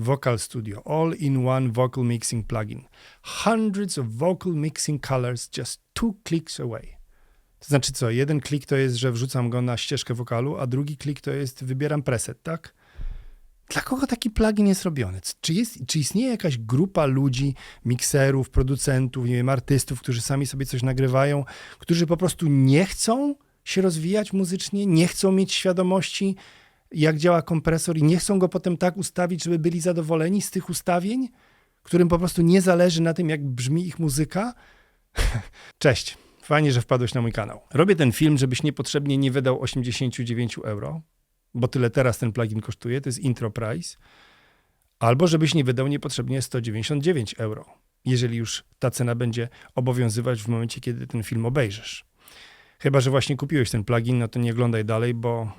Vocal Studio All-in-One Vocal Mixing Plugin. Hundreds of vocal mixing colors just two clicks away. To znaczy co, jeden klik to jest, że wrzucam go na ścieżkę wokalu, a drugi klik to jest wybieram preset, tak? Dla kogo taki plugin jest robiony? Czy, jest, czy istnieje jakaś grupa ludzi, mikserów, producentów, nie wiem, artystów, którzy sami sobie coś nagrywają, którzy po prostu nie chcą się rozwijać muzycznie, nie chcą mieć świadomości, jak działa kompresor i nie chcą go potem tak ustawić, żeby byli zadowoleni z tych ustawień, którym po prostu nie zależy na tym, jak brzmi ich muzyka? Cześć. Fajnie, że wpadłeś na mój kanał. Robię ten film, żebyś niepotrzebnie nie wydał 89 euro, bo tyle teraz ten plugin kosztuje, to jest intro price, albo żebyś nie wydał niepotrzebnie 199 euro, jeżeli już ta cena będzie obowiązywać w momencie, kiedy ten film obejrzysz. Chyba, że właśnie kupiłeś ten plugin, no to nie oglądaj dalej, bo,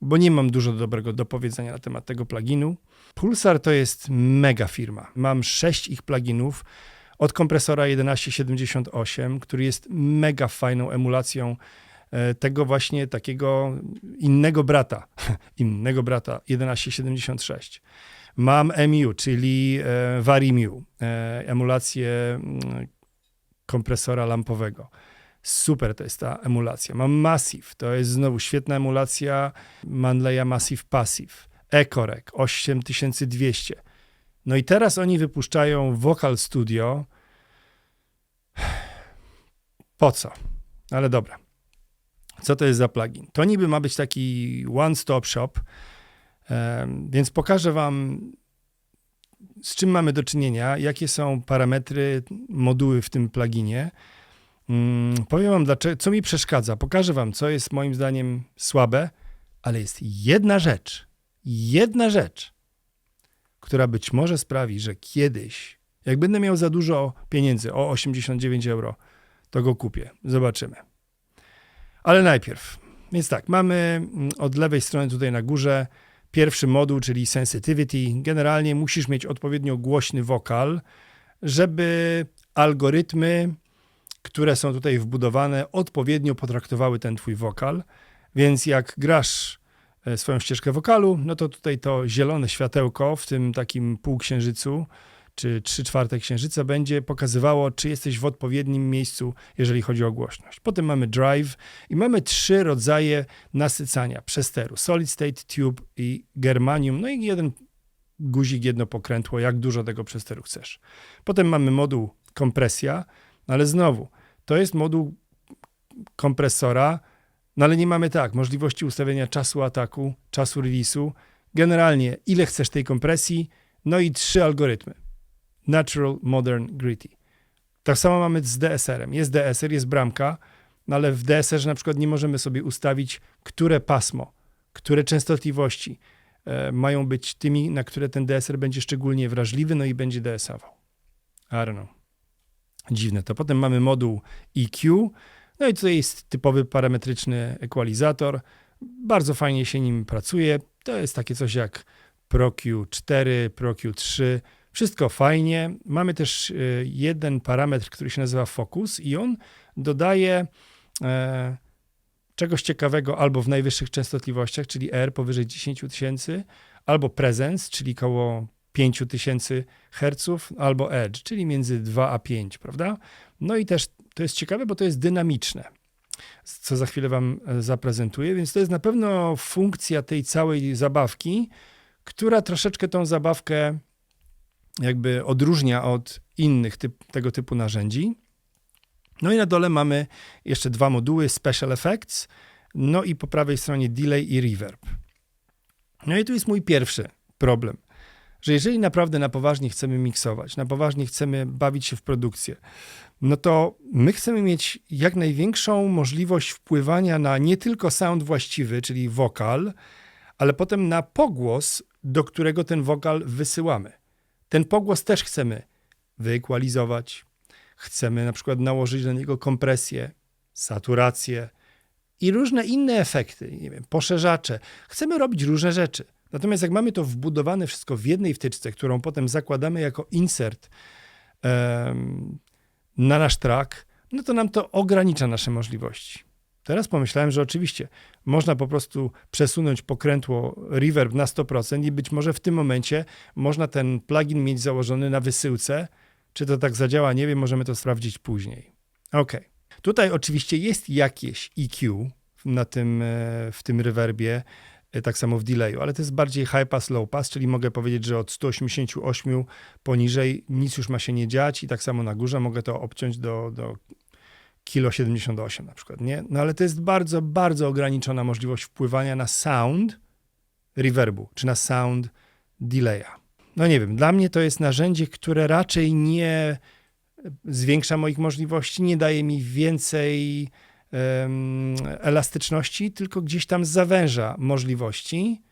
bo nie mam dużo dobrego do powiedzenia na temat tego pluginu. Pulsar to jest mega firma. Mam sześć ich pluginów od kompresora 1178, który jest mega fajną emulacją e, tego właśnie takiego innego brata, innego brata 1176. Mam EMU, czyli e, VariMu, e, emulację mm, kompresora lampowego. Super to jest ta emulacja. Mam Massive, to jest znowu świetna emulacja Manleya Massive Passive. Ecorec 8200. No i teraz oni wypuszczają Vocal Studio. Po co? Ale dobra. Co to jest za plugin? To niby ma być taki one-stop shop, więc pokażę wam, z czym mamy do czynienia, jakie są parametry, moduły w tym pluginie. Mm, powiem wam, dlaczego, co mi przeszkadza. Pokażę wam, co jest moim zdaniem słabe, ale jest jedna rzecz, jedna rzecz, która być może sprawi, że kiedyś, jak będę miał za dużo pieniędzy, o 89 euro, to go kupię. Zobaczymy. Ale najpierw, więc tak, mamy mm, od lewej strony tutaj na górze pierwszy moduł, czyli sensitivity. Generalnie musisz mieć odpowiednio głośny wokal, żeby algorytmy, które są tutaj wbudowane, odpowiednio potraktowały ten twój wokal. Więc jak grasz e, swoją ścieżkę wokalu, no to tutaj to zielone światełko w tym takim półksiężycu, czy trzy czwarte księżyca będzie pokazywało, czy jesteś w odpowiednim miejscu, jeżeli chodzi o głośność. Potem mamy drive i mamy trzy rodzaje nasycania przesteru. Solid state, tube i germanium. No i jeden guzik, jedno pokrętło, jak dużo tego przesteru chcesz. Potem mamy moduł kompresja, no ale znowu, to jest moduł kompresora, no ale nie mamy tak, możliwości ustawienia czasu ataku, czasu release'u, generalnie ile chcesz tej kompresji, no i trzy algorytmy. Natural, Modern, Gritty. Tak samo mamy z DSR-em. Jest DSR, jest bramka, no ale w DSR-ze na przykład nie możemy sobie ustawić, które pasmo, które częstotliwości e, mają być tymi, na które ten DSR będzie szczególnie wrażliwy, no i będzie DSA-wał. I don't know. Dziwne to. Potem mamy moduł EQ, no i tutaj jest typowy parametryczny ekwalizator. Bardzo fajnie się nim pracuje. To jest takie coś jak ProQ4, ProQ3, wszystko fajnie. Mamy też e, jeden parametr, który się nazywa Focus i on dodaje e, czegoś ciekawego albo w najwyższych częstotliwościach, czyli R powyżej 10 tysięcy, albo Presence, czyli koło 5000 Hz, albo Edge, czyli między 2 a 5, prawda? No i też to jest ciekawe, bo to jest dynamiczne, co za chwilę Wam e, zaprezentuję, więc to jest na pewno funkcja tej całej zabawki, która troszeczkę tą zabawkę jakby odróżnia od innych typ, tego typu narzędzi. No i na dole mamy jeszcze dwa moduły Special Effects, no i po prawej stronie Delay i Reverb. No i tu jest mój pierwszy problem, że jeżeli naprawdę na poważnie chcemy miksować, na poważnie chcemy bawić się w produkcję, no to my chcemy mieć jak największą możliwość wpływania na nie tylko sound właściwy, czyli wokal, ale potem na pogłos, do którego ten wokal wysyłamy. Ten pogłos też chcemy wyekwalizować. Chcemy na przykład nałożyć na niego kompresję, saturację i różne inne efekty, nie wiem, poszerzacze. Chcemy robić różne rzeczy. Natomiast jak mamy to wbudowane wszystko w jednej wtyczce, którą potem zakładamy jako insert um, na nasz track, no to nam to ogranicza nasze możliwości. Teraz pomyślałem, że oczywiście można po prostu przesunąć pokrętło reverb na 100% i być może w tym momencie można ten plugin mieć założony na wysyłce. Czy to tak zadziała, nie wiem, możemy to sprawdzić później. Ok. Tutaj oczywiście jest jakieś EQ na tym, e, w tym reverbie, tak samo w delayu, ale to jest bardziej high pass, low pass, czyli mogę powiedzieć, że od 188 poniżej nic już ma się nie dziać i tak samo na górze mogę to obciąć do, do kilo 78 na przykład, nie? No ale to jest bardzo, bardzo ograniczona możliwość wpływania na sound reverbu, czy na sound delaya. No nie wiem, dla mnie to jest narzędzie, które raczej nie zwiększa moich możliwości, nie daje mi więcej elastyczności, tylko gdzieś tam zawęża możliwości.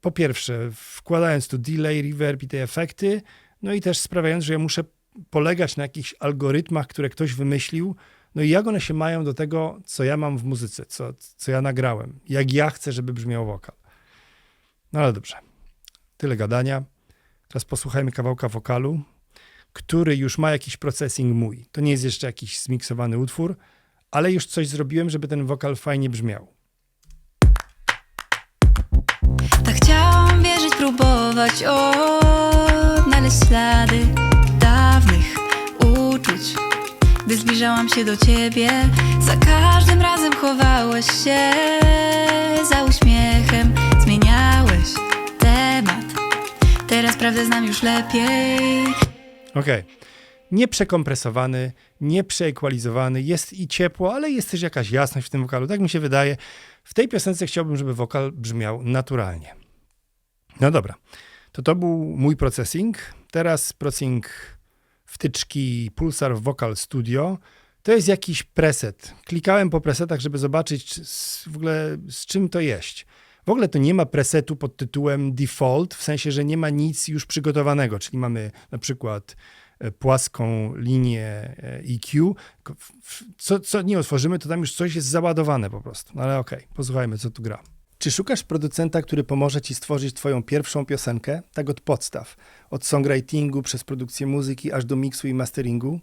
Po pierwsze, wkładając tu delay, reverb i te efekty, no i też sprawiając, że ja muszę polegać na jakichś algorytmach, które ktoś wymyślił, no i jak one się mają do tego, co ja mam w muzyce, co, co ja nagrałem, jak ja chcę, żeby brzmiał wokal. No ale dobrze, tyle gadania. Teraz posłuchajmy kawałka wokalu, który już ma jakiś processing mój. To nie jest jeszcze jakiś zmiksowany utwór, ale już coś zrobiłem, żeby ten wokal fajnie brzmiał. Tak chciałam wierzyć, próbować odnaleźć ślady dawnych uczuć. Gdy zbliżałam się do ciebie, za każdym razem chowałeś się za uśmiechem, zmieniałeś temat. Teraz prawdę znam już lepiej. Okej. Nieprzekompresowany, nieprzeekwalizowany, jest i ciepło, ale jest też jakaś jasność w tym wokalu. Tak mi się wydaje. W tej piosence chciałbym, żeby wokal brzmiał naturalnie. No dobra, to to był mój processing. Teraz processing wtyczki Pulsar Vocal Studio. To jest jakiś preset. Klikałem po presetach, żeby zobaczyć w ogóle z czym to jest. W ogóle to nie ma presetu pod tytułem default, w sensie, że nie ma nic już przygotowanego, czyli mamy na przykład płaską linię e, EQ. W- Co, co nie otworzymy, to tam już coś jest załadowane po prostu. No ale okej, posłuchajmy, co tu gra. Czy szukasz producenta, który pomoże ci stworzyć twoją pierwszą piosenkę? Tak od podstaw. Od songwritingu przez produkcję muzyki aż do miksu i masteringu?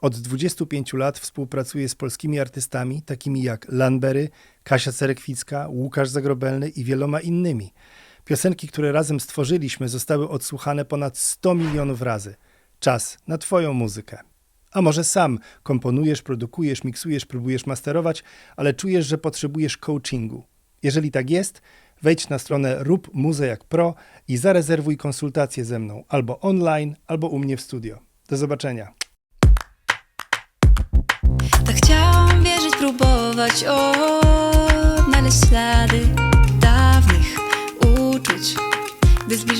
Od 25 lat współpracuję z polskimi artystami, takimi jak Lanbery, Kasia Cerekwicka, Łukasz Zagrobelny i wieloma innymi. Piosenki, które razem stworzyliśmy, zostały odsłuchane ponad 100 milionów razy. Czas na Twoją muzykę. A może sam komponujesz, produkujesz, miksujesz, próbujesz masterować, ale czujesz, że potrzebujesz coachingu. Jeżeli tak jest, wejdź na stronę Rób Muzę jak Pro i zarezerwuj konsultację ze mną albo online, albo u mnie w studio. Do zobaczenia. Tak chciałam wierzyć, próbować odnaleźć ślady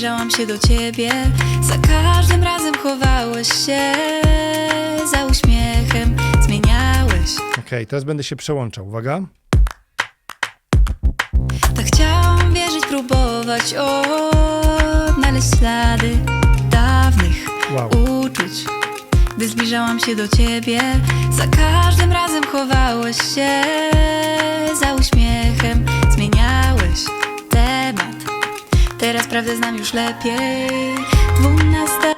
zbliżałam się do ciebie, za każdym razem chowałeś się za uśmiechem, zmieniałeś. Okej, teraz będę się przełączał. Uwaga. Tak chciałam wierzyć, próbować odnaleźć ślady dawnych Wow. uczuć. Gdy zbliżałam się do ciebie, za każdym razem chowałeś się za uśmiechem, zmieniałeś. Teraz prawdę znam już lepiej. Dwunasta.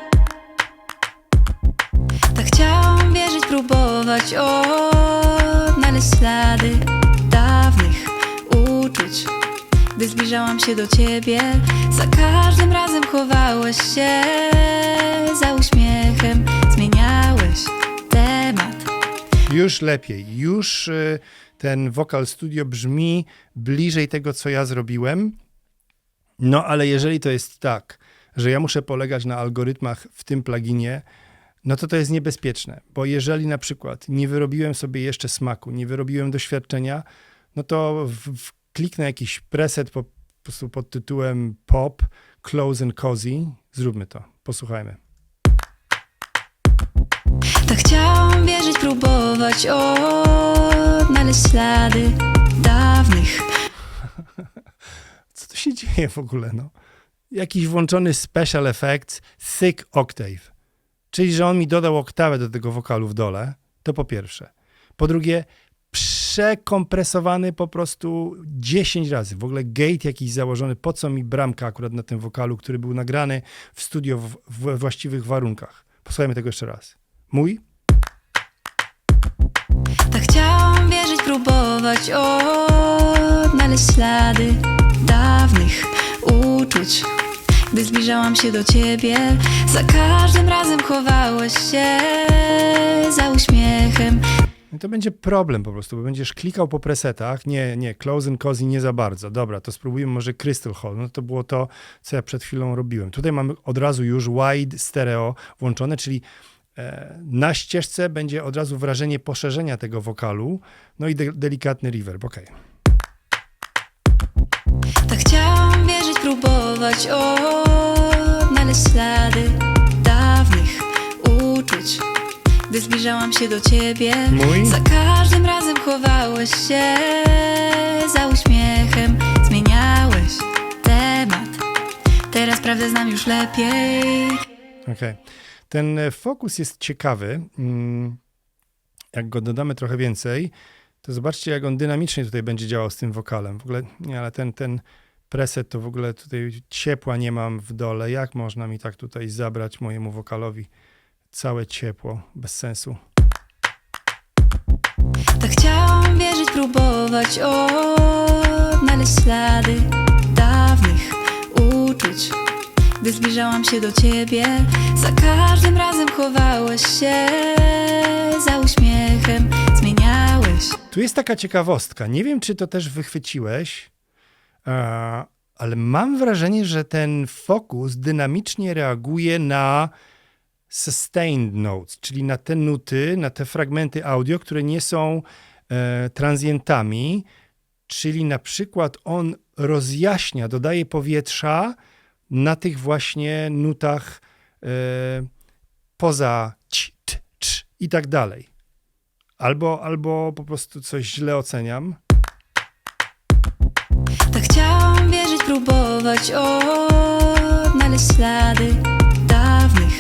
Tak chciałam wierzyć, próbować odnaleźć ślady dawnych uczuć. Gdy zbliżałam się do ciebie, za każdym razem chowałeś się za uśmiechem, zmieniałeś temat. Już lepiej. Już y, ten Vocal Studio brzmi bliżej tego, co ja zrobiłem. No ale jeżeli to jest tak, że ja muszę polegać na algorytmach w tym pluginie, no to to jest niebezpieczne, bo jeżeli na przykład nie wyrobiłem sobie jeszcze smaku, nie wyrobiłem doświadczenia, no to w, w, kliknę jakiś preset po, po prostu pod tytułem pop, close and cozy. Zróbmy to. Posłuchajmy. Tak chciałam wierzyć, próbować odnaleźć ślady dawnych Co się dzieje w ogóle, no? Jakiś włączony special effects thick octave. Czyli, że on mi dodał oktawę do tego wokalu w dole, to po pierwsze. Po drugie, przekompresowany po prostu 10 razy. W ogóle gate jakiś założony, po co mi bramka akurat na tym wokalu, który był nagrany w studio w, we właściwych warunkach. Posłuchajmy tego jeszcze raz. Mój? Tak chciałam wierzyć, próbować odnaleźć ślady dawnych uczuć. Gdy zbliżałam się do ciebie, za każdym razem chowałeś się za uśmiechem. To będzie problem po prostu, bo będziesz klikał po presetach. Nie, nie, Close and Cozy nie za bardzo. Dobra, to spróbujmy może Crystal Hall. No to było to, co ja przed chwilą robiłem. Tutaj mamy od razu już wide stereo włączone, czyli e, na ścieżce będzie od razu wrażenie poszerzenia tego wokalu, no i de delikatny reverb, okej. Tak chciałam wierzyć, próbować odnaleźć ślady dawnych uczuć. Gdy zbliżałam się do ciebie, Mój? za każdym razem chowałeś się za uśmiechem, zmieniałeś temat. Teraz prawdę znam już lepiej. Okej. Ten e, fokus jest ciekawy. Mm, Jak go dodamy trochę więcej, to zobaczcie, jak on dynamicznie tutaj będzie działał z tym wokalem. W ogóle, nie, ale ten, ten preset to w ogóle tutaj ciepła nie mam w dole. Jak można mi tak tutaj zabrać mojemu wokalowi całe ciepło? Bez sensu. Tak chciałam wierzyć, próbować odnaleźć ślady dawnych uczuć. Gdy zbliżałam się do ciebie, za każdym razem chowałeś się za uśmiechem. Tu jest taka ciekawostka. Nie wiem, czy to też wychwyciłeś, ale mam wrażenie, że ten fokus dynamicznie reaguje na sustained notes, czyli na te nuty, na te fragmenty audio, które nie są e, transientami, czyli na przykład on rozjaśnia, dodaje powietrza na tych właśnie nutach e, poza ci, t, cz i tak dalej. Albo, albo po prostu coś źle oceniam. Tak chciałam wierzyć, próbować odnaleźć ślady dawnych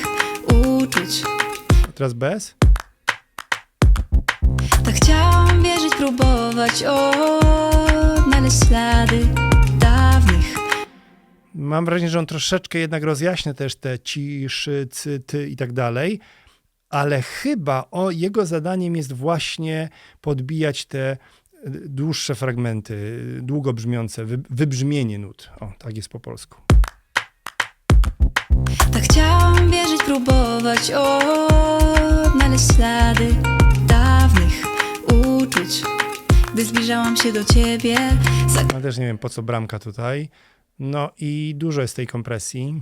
uczuć. A teraz bez. Tak chciałam wierzyć, próbować odnaleźć ślady dawnych Mam wrażenie, że on troszeczkę jednak rozjaśnia też te ciszy, cy, ty i tak dalej, ale chyba o, jego zadaniem jest właśnie podbijać te e, dłuższe fragmenty, długo brzmiące, wy, wybrzmienie nut. O, tak jest po polsku. Tak chciałam wierzyć, próbować odnaleźć ślady dawnych uczuć. Gdy zbliżałam się do ciebie, za Ale też nie wiem, po co bramka tutaj. No i dużo jest tej kompresji.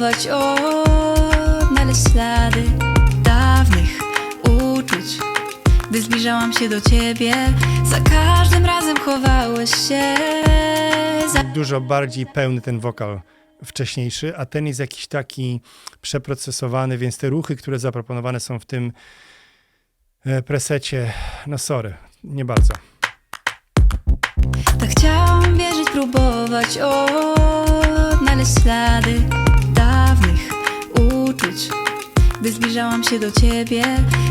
Próbować odnaleźć ślady dawnych uczuć. Gdy zbliżałam się do ciebie, za każdym razem chowałeś się za dużo bardziej pełny ten wokal wcześniejszy, a ten jest jakiś taki przeprocesowany, więc te ruchy, które zaproponowane są w tym e, presecie, no sorry, nie bardzo. Tak chciałam wierzyć, próbować odnaleźć zbliżałam się do ciebie,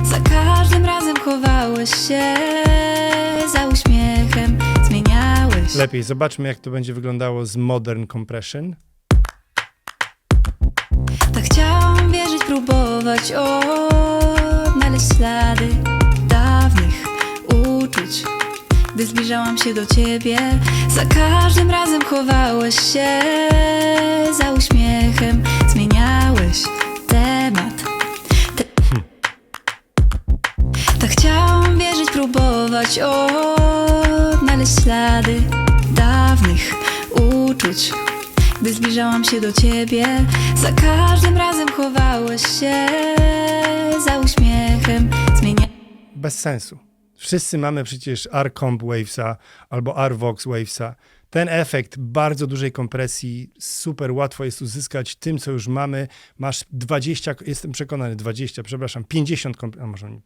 za każdym razem chowałeś się za uśmiechem, zmieniałeś. Lepiej, zobaczmy jak to będzie wyglądało z Modern Compression. Tak chciałam wierzyć, próbować odnaleźć ślady dawnych uczuć. Gdy zbliżałam się do ciebie, za każdym razem chowałeś się za uśmiechem, zmieniałeś temat. Chciałam wierzyć, próbować odnaleźć ślady dawnych uczuć. Gdy zbliżałam się do ciebie, za każdym razem chowałeś się za uśmiechem, zmienia... Bez sensu. Wszyscy mamy przecież R-Comp Wavesa albo R-Vox Wavesa. Ten efekt bardzo dużej kompresji super łatwo jest uzyskać tym, co już mamy. Masz 20, jestem przekonany, 20, przepraszam, 50, komp- a może nie,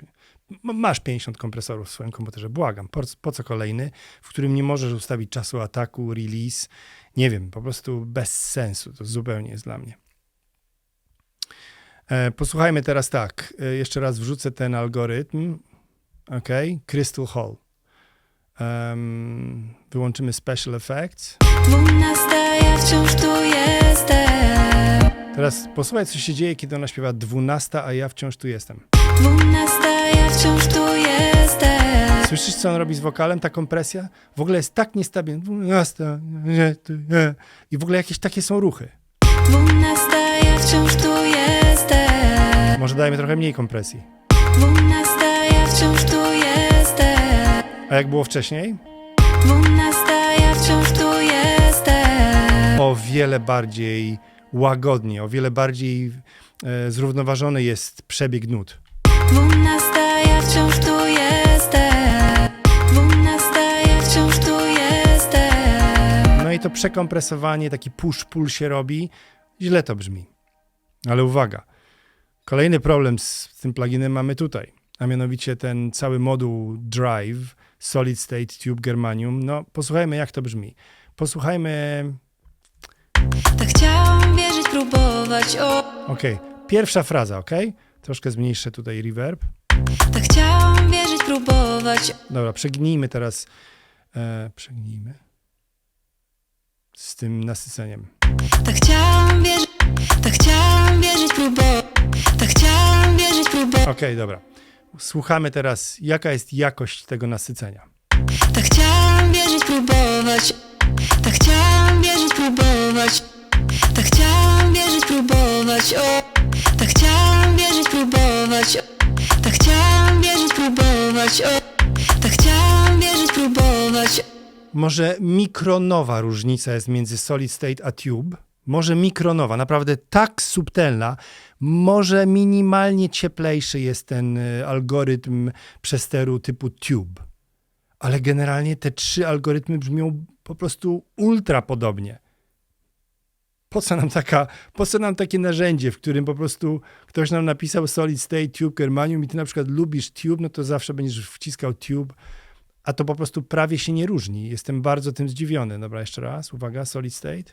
masz 50 kompresorów w swoim komputerze, błagam. Po, po co kolejny, w którym nie możesz ustawić czasu ataku, release? Nie wiem, po prostu bez sensu. To zupełnie jest dla mnie. E, posłuchajmy teraz tak. E, jeszcze raz wrzucę ten algorytm. OK, Crystal Hall. Em, wyłączymy Special Effects. Dwunasta, ja wciąż tu jestem Teraz posłuchaj, co się dzieje, kiedy ona śpiewa 12, a ja wciąż tu jestem. Dwunasta, ja wciąż tu jestem. Słyszysz, co on robi z wokalem, ta kompresja? W ogóle jest tak niestabilna. 12, nie, tu, nie. I w ogóle jakieś takie są ruchy. Dwunasta, ja wciąż tu jestem. Może dajmy trochę mniej kompresji. Dwunasta, ja wciąż tu jestem. A jak było wcześniej? Dwunasta, ja wciąż tu jestem. O wiele bardziej łagodnie, o wiele bardziej e, zrównoważony jest przebieg nut. Wciąż tu jestem. Dwunasta, ja wciąż tu jestem. No i to przekompresowanie, taki push-pull się robi. Źle to brzmi. Ale uwaga, kolejny problem z tym pluginem mamy tutaj, a mianowicie ten cały moduł Drive, Solid State Tube Germanium. No, posłuchajmy jak to brzmi. Posłuchajmy, Tak chciałam wierzyć, próbować, o. okej, pierwsza fraza, ok? Troszkę zmniejszę tutaj reverb. Tak chciałam wierzyć, próbować. Dobra, przegnijmy teraz, e, przegnijmy z tym nasyceniem. Tak chciałam wierzyć, tak chciałam wierzyć, próbować. Tak chciałam wierzyć, próbować. Okej, dobra. Słuchamy teraz, jaka jest jakość tego nasycenia. Tak chciałam wierzyć, próbować. Tak chciałam wierzyć, próbować. Tak chciałam wierzyć, próbować. O. Tak chciałam wierzyć, próbować. Tak chciałam wierzyć, próbować. O. Tak chciałam wierzyć, próbować. Może mikronowa różnica jest między solid state a tube. Może mikronowa, naprawdę tak subtelna. Może minimalnie cieplejszy jest ten y, algorytm przesteru typu tube. Ale generalnie te trzy algorytmy brzmią po prostu ultra podobnie. Po co nam, taka, po co nam takie narzędzie, w którym po prostu ktoś nam napisał solid state tube germanium i ty na przykład lubisz tube, no to zawsze będziesz wciskał tube a to po prostu prawie się nie różni. Jestem bardzo tym zdziwiony. Dobra, jeszcze raz, uwaga, solid state.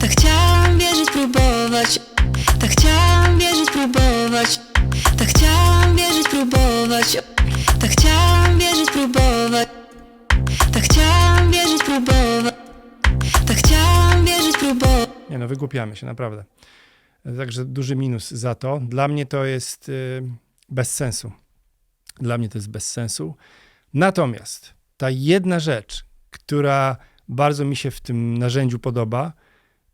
Tak chciałam wierzyć, próbować. Tak chciałam wierzyć, próbować. Tak chciałam wierzyć, próbować. Tak chciałam wierzyć, próbować. Tak chciałam wierzyć, próbować. Tak chciałam wierzyć, próbować. Nie no, wygłupiamy się, naprawdę. Także duży minus za to. Dla mnie to jest y, bez sensu. Dla mnie to jest bez sensu. Natomiast ta jedna rzecz, która bardzo mi się w tym narzędziu podoba,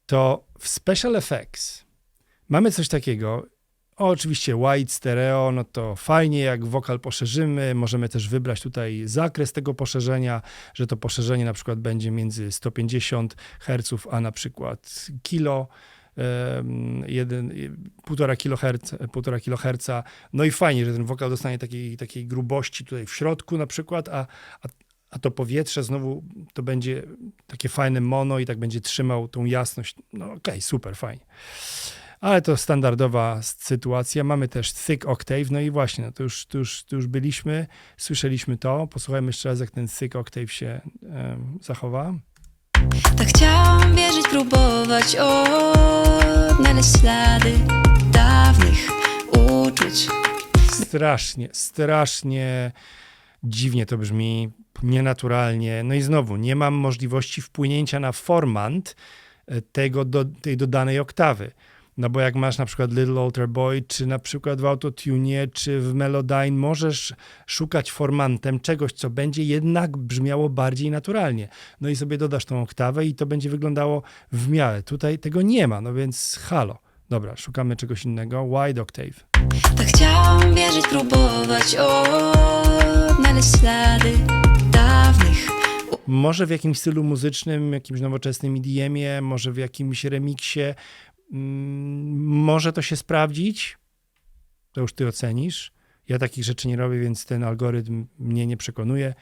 to w Special Effects mamy coś takiego. Oczywiście wide stereo, no to fajnie, jak wokal poszerzymy, możemy też wybrać tutaj zakres tego poszerzenia, że to poszerzenie na przykład będzie między 150 Hz, a na przykład kilo, em, jeden, półtora kiloherc, półtora kiloherca. No i fajnie, że ten wokal dostanie takiej, takiej grubości tutaj w środku na przykład, a, a, a to powietrze znowu to będzie takie fajne mono i tak będzie trzymał tą jasność. No okej, super, fajnie. Ale to standardowa sytuacja. Mamy też thick octave, no i właśnie, no to, już, to, już, to już byliśmy, słyszeliśmy to. Posłuchajmy jeszcze raz, jak ten thick octave się em, zachowa. Tak chciałam wierzyć, próbować. Odnaleźć ślady dawnych uczuć. Strasznie, strasznie dziwnie to brzmi, nienaturalnie. No i znowu, nie mam możliwości wpłynięcia na formant e, tego do, tej dodanej oktawy. No bo jak masz na przykład Little Alter Boy, czy na przykład w Autotune, czy w Melodyne, możesz szukać formantem czegoś, co będzie jednak brzmiało bardziej naturalnie. No i sobie dodasz tą oktawę i to będzie wyglądało w miarę. Tutaj tego nie ma, no więc halo. Dobra, szukamy czegoś innego. Wide octave. Tak chciałam wierzyć, próbować. Odnaleźć ślady dawnych Może w jakimś stylu muzycznym, jakimś nowoczesnym EDM-ie, może w jakimś remiksie. Mm, może to się sprawdzić. To już ty ocenisz. Ja takich rzeczy nie robię, więc ten algorytm mnie nie przekonuje.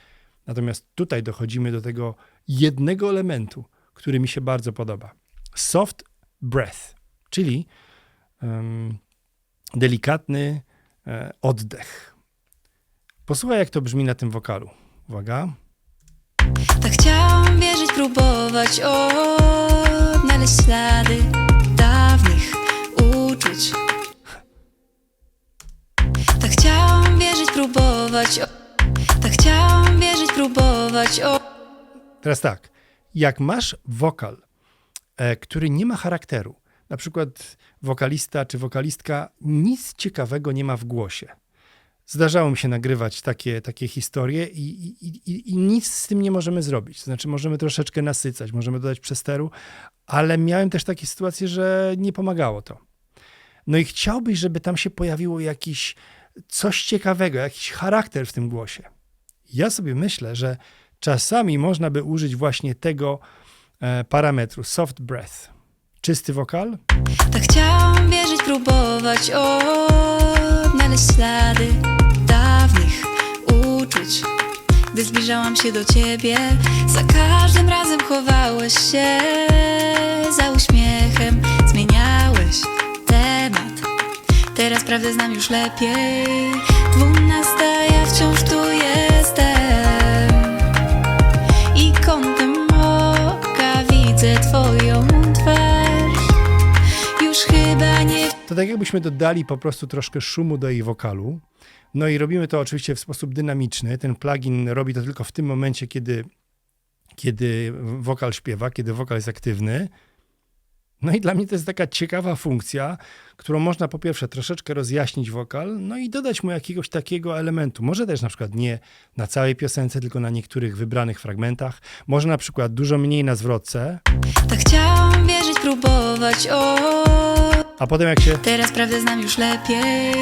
Natomiast tutaj dochodzimy do tego jednego elementu, który mi się bardzo podoba. Soft breath, czyli em, delikatny e, oddech. Posłuchaj, jak to brzmi na tym wokalu. Uwaga. Tak chciałam wierzyć, próbować. Odnaleźć ślady próbować. Tak chciałam wierzyć, próbować. O. Teraz tak, jak masz wokal, e, który nie ma charakteru, na przykład wokalista czy wokalistka nic ciekawego nie ma w głosie. Zdarzało mi się nagrywać takie, takie historie i, i, i, i nic z tym nie możemy zrobić. To znaczy, możemy troszeczkę nasycać, możemy dodać przesteru, ale miałem też takie sytuacje, że nie pomagało to. No i chciałbyś, żeby tam się pojawiło jakiś coś ciekawego, jakiś charakter w tym głosie. Ja sobie myślę, że czasami można by użyć właśnie tego e, parametru soft breath. Czysty wokal, Tak chciałam wierzyć, próbować odnaleźć ślady dawnych uczuć. Gdy zbliżałam się do ciebie, za każdym razem chowałeś się za uśmiechem, Teraz prawdę znam już lepiej. Dwunasta, ja wciąż tu jestem. I kątem oka widzę twoją twarz. Już chyba nie to tak jakbyśmy dodali po prostu troszkę szumu do jej wokalu. No i robimy to oczywiście w sposób dynamiczny. Ten plugin robi to tylko w tym momencie, kiedy, kiedy wokal śpiewa, kiedy wokal jest aktywny. No i dla mnie to jest taka ciekawa funkcja, którą można po pierwsze troszeczkę rozjaśnić wokal, no i dodać mu jakiegoś takiego elementu. Może też na przykład nie na całej piosence, tylko na niektórych wybranych fragmentach. Może na przykład dużo mniej na zwrotce, Tak chciałam wierzyć, próbować o a potem jak się Teraz prawdę znam już lepiej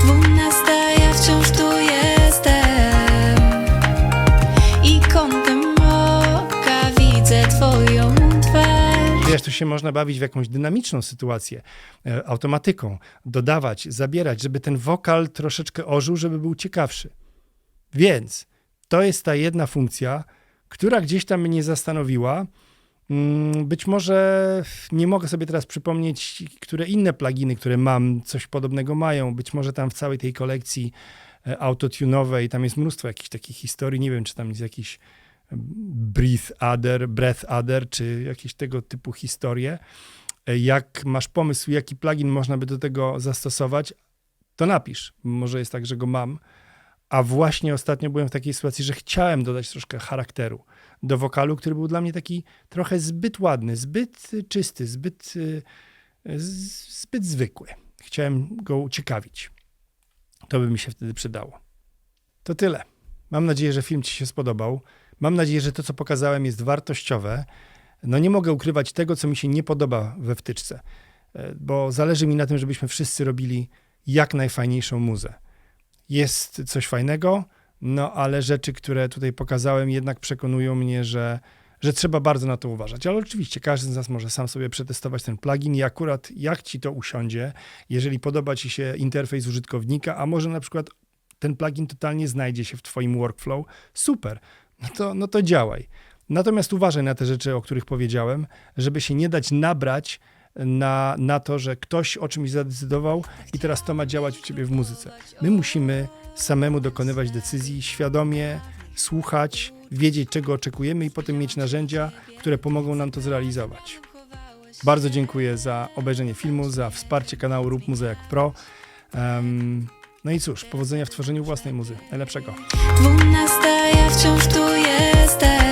Dwunasta, ja wciąż tu jestem Wiesz, tu się można bawić w jakąś dynamiczną sytuację, e, automatyką, dodawać, zabierać, żeby ten wokal troszeczkę ożył, żeby był ciekawszy. Więc to jest ta jedna funkcja, która gdzieś tam mnie zastanowiła. Mm, Być może nie mogę sobie teraz przypomnieć, które inne pluginy, które mam, coś podobnego mają. Być może tam w całej tej kolekcji e, autotunowej, tam jest mnóstwo jakichś takich historii. Nie wiem, czy tam jest jakiś breath adder, breath adder, czy jakieś tego typu historie. E, Jak masz pomysł, jaki plugin można by do tego zastosować, to napisz. Może jest tak, że go mam. A właśnie ostatnio byłem w takiej sytuacji, że chciałem dodać troszkę charakteru do wokalu, który był dla mnie taki trochę zbyt ładny, zbyt czysty, zbyt, z- zbyt zwykły. Chciałem go uciekawić. To by mi się wtedy przydało. To tyle. Mam nadzieję, że film Ci się spodobał. Mam nadzieję, że to, co pokazałem, jest wartościowe. No nie mogę ukrywać tego, co mi się nie podoba we wtyczce, e, bo zależy mi na tym, żebyśmy wszyscy robili jak najfajniejszą muzę. Jest coś fajnego, no ale rzeczy, które tutaj pokazałem, jednak przekonują mnie, że, że trzeba bardzo na to uważać. Ale oczywiście każdy z nas może sam sobie przetestować ten plugin i akurat jak ci to usiądzie, jeżeli podoba ci się interfejs użytkownika, a może na przykład ten plugin totalnie znajdzie się w twoim workflow, super, no to, no to działaj. Natomiast uważaj na te rzeczy, o których powiedziałem, żeby się nie dać nabrać na, na to, że ktoś o czymś zadecydował i teraz to ma działać u ciebie w muzyce. My musimy samemu dokonywać decyzji, świadomie słuchać, wiedzieć czego oczekujemy i potem mieć narzędzia, które pomogą nam to zrealizować. Bardzo dziękuję za obejrzenie filmu, za wsparcie kanału Rób Muza jak Pro. Em, no i cóż, powodzenia w tworzeniu własnej muzy. Najlepszego. Wciąż tu jestem